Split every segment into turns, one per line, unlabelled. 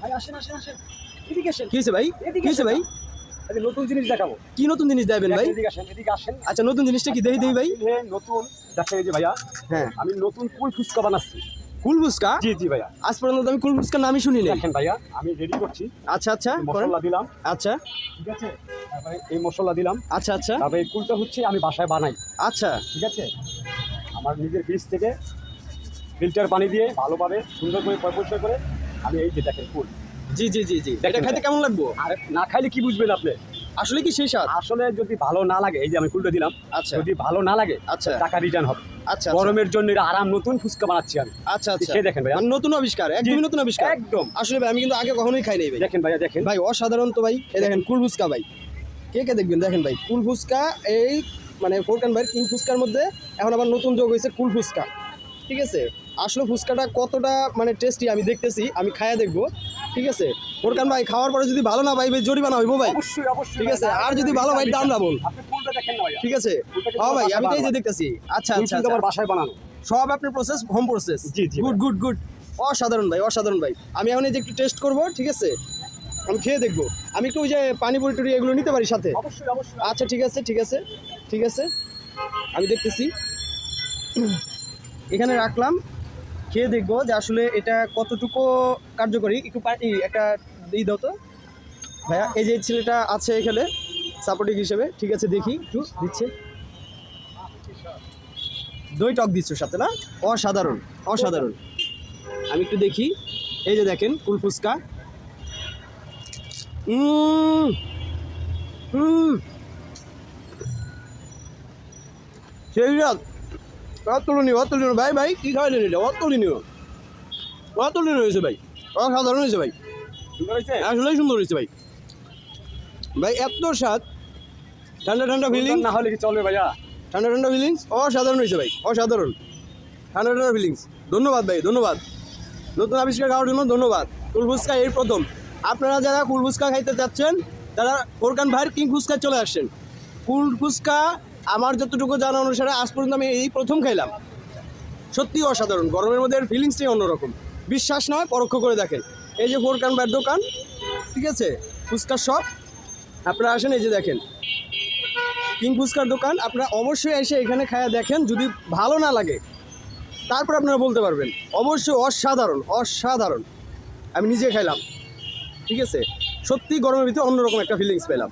ভাই আসেন আসেন আসেন। এদিকে আসেন।
কি হয়েছে ভাই? কি হয়েছে ভাই?
আজকে নতুন জিনিস দেখাবো।
কি নতুন জিনিস দেবেন ভাই?
এদিকে আসেন এদিকে আসেন।
আচ্ছা নতুন জিনিসটা কি? দেই দেই ভাই।
নতুন দেখেন এই যে ভাইয়া
হ্যাঁ।
আমি নতুন কুল ফুচকা বানাচ্ছি।
কুল ফুচকা?
জি জি ভাইয়া।
আজ পর্যন্ত আমি কুল ফুচকার নামই শুনি নাই
দেখেন ভাইয়া আমি রেডি করছি।
আচ্ছা আচ্ছা
মশলা দিলাম।
আচ্ছা।
ঠিক আছে? তারপরে এই মশলা দিলাম।
আচ্ছা আচ্ছা।
তারপরে এই কুলটা হচ্ছে আমি বাসায় বানাই।
আচ্ছা।
ঠিক আছে? আমার নিজের ফ্রিজ থেকে ফিল্টার পানি দিয়ে ভালোভাবে সুন্দর করে পরিষ্কার করে আমি এই যে দেখেন কুল
জি জি জি জি। এটা খাইতে কেমন লাগবো?
আর না খাইলে কি বুঝবেন আপনি?
আসলে কি সেই স্বাদ?
আসলে যদি ভালো না লাগে এই যে আমি কুলটা দিলাম
আচ্ছা।
যদি ভালো না লাগে
আচ্ছা।
টাকা রিটার্ন হবে।
আচ্ছা
গরমের জন্য এটা আরাম নতুন ফুচকা বানাচ্ছি আমি।
আচ্ছা আচ্ছা।
দেখেন ভাইয়া।
মানে নতুন আবিষ্কার একদমই নতুন আবিষ্কার।
একদম।
আসলে ভাই আমি কিন্তু আগে কখনোই খাই নাই ভাই।
দেখেন ভাইয়া দেখেন।
ভাই অসাধারণ তো ভাই। এই দেখেন কুল ফুচকা ভাই। কে কে দেখবেন? দেখেন ভাই কুল ফুচকা এই মানে ফোরকান ভাই কিং ফুচকার মধ্যে এখন আবার নতুন যোগ হয়েছে কুল ফুচকা। ঠিক আছে? আসলে ফুচকাটা কতটা মানে টেস্টি আমি দেখতেছি আমি খায়া দেখব ঠিক আছে? ফোরকান ভাই খাওয়ার পরে যদি ভালো না ভাই ভাই জরিমানা হইবো ভাই। ঠিক আছে? আর যদি ভালো ভাই দাম না বল ঠিক আছে? হ্যাঁ ভাই আমি তো এই যে দেখতেছি। আচ্ছা আচ্ছা আচ্ছা।
আমার বাসায় বানানো।
সব আপনার প্রসেস হোম প্রসেস
জি, জি,
গুড গুড গুড অসাধারণ ভাই অসাধারণ ভাই। আমি এখন এই যে একটু টেস্ট করব ঠিক আছে? আমি খেয়ে দেখব। আমি একটু ওই যে পানিপুরি টুরি এগুলো নিতে পারি সাথে?
অবশ্যই অবশ্যই।
আচ্ছা ঠিক আছে ঠিক আছে ঠিক আছে। আমি দেখতেছি। এখানে রাখলাম। খেয়ে দেখব যে আসলে এটা কতটুকু কার্যকরী। একটু একটা দিই দাও তো। ভাইয়া এই যে ছেলেটা আছে এখানে সাপোর্টিং হিসেবে ঠিক আছে দেখি একটু দিচ্ছে। দই টক দিচ্ছ সাথে না? অসাধারণ অসাধারণ। আমি একটু দেখি এই যে দেখেন কুল ফুচকা। উম, হুম সেই অতুলনীয় অতুলনীয়। ভাই ভাই কী খাওয়াইলেন এটা? অতুলনীয়। অতুলনীয় হয়েছে ভাই। অসাধারণ হয়েছে ভাই। আসলেই সুন্দর হয়েছে ভাই। ভাই এত স্বাদ। ঠান্ডা ঠান্ডা ফিলিং
না হলে কি চলবে ভাইয়া?
ঠান্ডা ঠান্ডা ফিলিংস অসাধারণ হয়েছে ভাই অসাধারণ। ঠান্ডা ঠান্ডা ফিলিংস ধন্যবাদ ভাই ধন্যবাদ। নতুন আবিষ্কার খাওয়ার জন্য ধন্যবাদ। কুল ফুচকা এই প্রথম। আপনারা যারা কুল ফুচকা খাইতে চাচ্ছেন তারা ফোরকান ভাইয়ের কিং ফুচকা চলে আসছেন কুল ফুচকা আমার যতটুকু জানা অনুসারে আজ পর্যন্ত আমি এই প্রথম খাইলাম। সত্যি অসাধারণ। গরমের মধ্যে ফিলিংসটাই অন্যরকম। বিশ্বাস নয়, পরোক্ষ করে দেখেন। এই যে ফোরকান ভাইয়ের দোকান, ঠিক আছে? ফুচকার শপ আপনারা আসেন, এই যে দেখেন। কিং ফুচকার দোকান। আপনারা অবশ্যই এসে এখানে খায়া দেখেন, যদি ভালো না লাগে। তারপর আপনারা বলতে পারবেন। অবশ্যই অসাধারণ অসাধারণ। আমি নিজে খাইলাম। ঠিক আছে? সত্যি গরমের ভিতরে অন্যরকম একটা ফিলিংস পেলাম।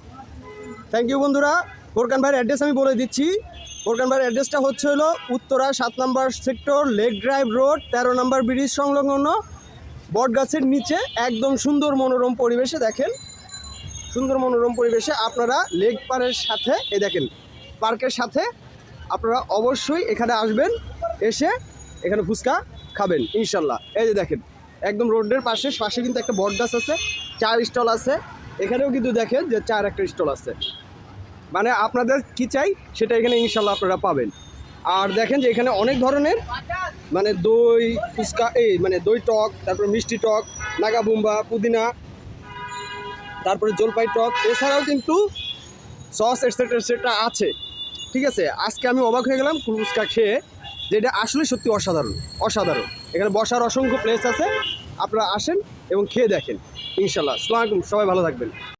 থ্যাংক ইউ বন্ধুরা। ফোরকান ভাইয়ের অ্যাড্রেস আমি বলে দিচ্ছি। ফোরকান ভাইয়ের অ্যাড্রেসটা হচ্ছে হলো উত্তরা সাত নম্বর সেক্টর লেক ড্রাইভ রোড তেরো নম্বর ব্রিজ সংলগ্ন বটগাছের নিচে একদম সুন্দর মনোরম পরিবেশে দেখেন। সুন্দর মনোরম পরিবেশে আপনারা লেক পারের সাথে এ দেখেন পার্কের সাথে আপনারা অবশ্যই এখানে আসবেন, এসে এখানে ফুচকা খাবেন, ইনশাল্লাহ। এই যে দেখেন, একদম রোডের পাশে পাশে কিন্তু একটা বটগাছ আছে, চার স্টল আছে। এখানেও কিন্তু দেখেন যে চার একটা স্টল আছে। মানে আপনাদের কি চাই সেটা এখানে ইনশাল্লাহ আপনারা পাবেন। আর দেখেন যে এখানে অনেক ধরনের মানে দই, ফুচকা, এই মানে দই টক, তারপরে মিষ্টি টক নাগা বুম্বা পুদিনা, তারপরে জলপাই টক, এছাড়াও কিন্তু সস এটসেট্রা এটসেট্রা আছে। ঠিক আছে? আজকে আমি অবাক হয়ে গেলাম ফুচকা খেয়ে, যেটা আসলে সত্যি অসাধারণ অসাধারণ। এখানে বসার অসংখ্য প্লেস আছে, আপনারা আসেন এবং খেয়ে দেখেন। ইনশাল্লাহ। আলাইকুম, সবাই ভালো থাকবেন।